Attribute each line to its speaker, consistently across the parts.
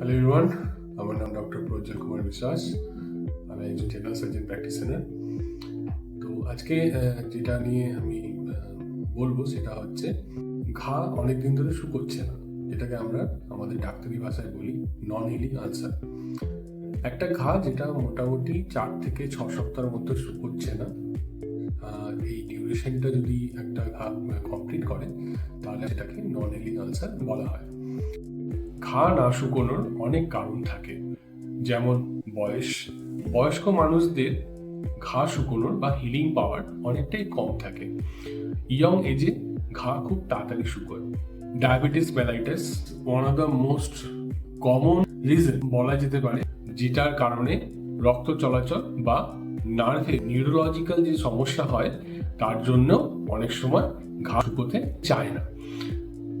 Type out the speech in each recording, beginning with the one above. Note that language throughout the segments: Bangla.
Speaker 1: হ্যালো এভরিওয়ান আমার নাম ডক্টর প্রজ্জ্বল কুমার বিশ্বাস। আমি একজন জেনারেল সার্জন প্র্যাকটিশনার তো আজকে যেটা নিয়ে আমি বলব সেটা হচ্ছে, ঘা অনেক দিন ধরে শুকোচ্ছে না। যেটাকে আমরা আমাদের ডাক্তারি ভাষায় বলি নন হিলিং আনসার একটা ঘা যেটা মোটামুটি চার থেকে ছ সপ্তাহের মধ্যে শুকোচ্ছে না এই ডিউরেশনটা যদি একটা ঘা কমপ্লিট করে, তাহলে সেটাকে নন হিলিং আনসার বলা হয়। ঘা না শুকোনোর অনেক কারণ থাকে। যেমন বয়স। বয়স্ক মানুষদের ঘা শুকোনোর বা হিলিং পাওয়ার অনেকটাই কম থাকে। ইয়ং এজে ঘা খুব তাড়াতাড়ি শুকোয়। Diabetes mellitus one of the most common reason বলা যেতে পারে, যেটার কারণে রক্ত চলাচল বা নার্ভে নিউরোলজিক্যাল যে সমস্যা হয়, তার জন্য অনেক সময় ঘা শুকোতে চায় না।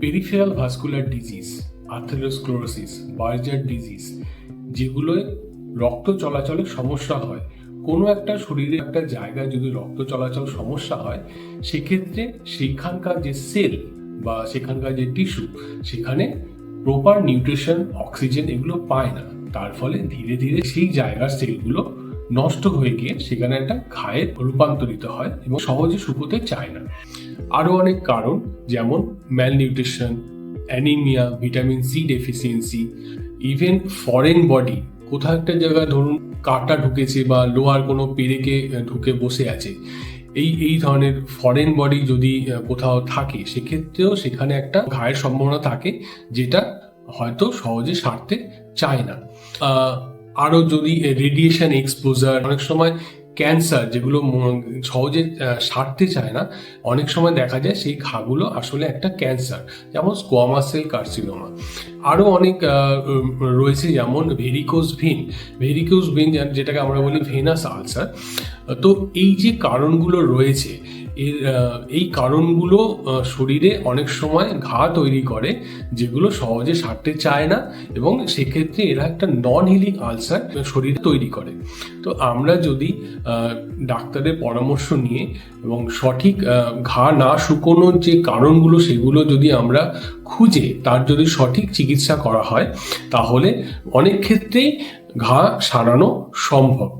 Speaker 1: Peripheral vascular disease atherosclerosis Buerger disease যেগুলোয় রক্ত চলাচলের সমস্যা হয়। কোনো একটা শরীরে একটা জায়গায় যদি রক্ত চলাচল সমস্যা হয়, সেক্ষেত্রে সেখানকার যে সেল বা সেখানকার যে টিস্যু, সেখানে প্রপার নিউট্রিশন, অক্সিজেন এগুলো পায় না। তার ফলে ধীরে ধীরে সেই জায়গার সেলগুলো নষ্ট হয়ে গিয়ে সেখানে একটা ঘায়ে রূপান্তরিত হয় এবং সহজে শুকোতে চায় না। আরও অনেক কারণ, যেমন malnutrition anaemia vitamin C deficiency even foreign body কোথাও একটা জায়গায় ধরুন কাটা ঢুকেছে বা লোহার কোনো পেরেকে ঢুকে বসে আছে, এই এই ধরনের ফরেন বডি যদি কোথাও থাকে, সেক্ষেত্রেও সেখানে একটা ঘায়ের সম্ভাবনা থাকে, যেটা হয়তো সহজে সারতে চায় না। আরও যদি রেডিয়েশন এক্সপোজার অনেক সময় ক্যান্সার যেগুলো সহজে সারতে চায় না, অনেক সময় দেখা যায় সেই ঘাগুলো আসলে একটা ক্যান্সার যেমন স্কোয়ামাসেল কার্সিনোমা আরও অনেক রয়েছে যেমন ভেরিকোস ভিন ভেরিকোস ভিন যেটাকে আমরা বলি ভেনাস আলসার তো এই যে কারণগুলো রয়েছে এর এই কারণগুলো শরীরে অনেক সময় ঘা তৈরি করে, যেগুলো সহজে সারতে চায় না এবং সেক্ষেত্রে এরা একটা নন হিলিং আলসার শরীরে তৈরি করে। তো আমরা যদি ডাক্তারের পরামর্শ নিয়ে এবং সঠিক ঘা না শুকোনোর যে কারণগুলো সেগুলো যদি আমরা খুঁজে, তার যদি সঠিক চিকিৎসা করা হয়, তাহলে অনেক ক্ষেত্রেই ঘা সারানো সম্ভব।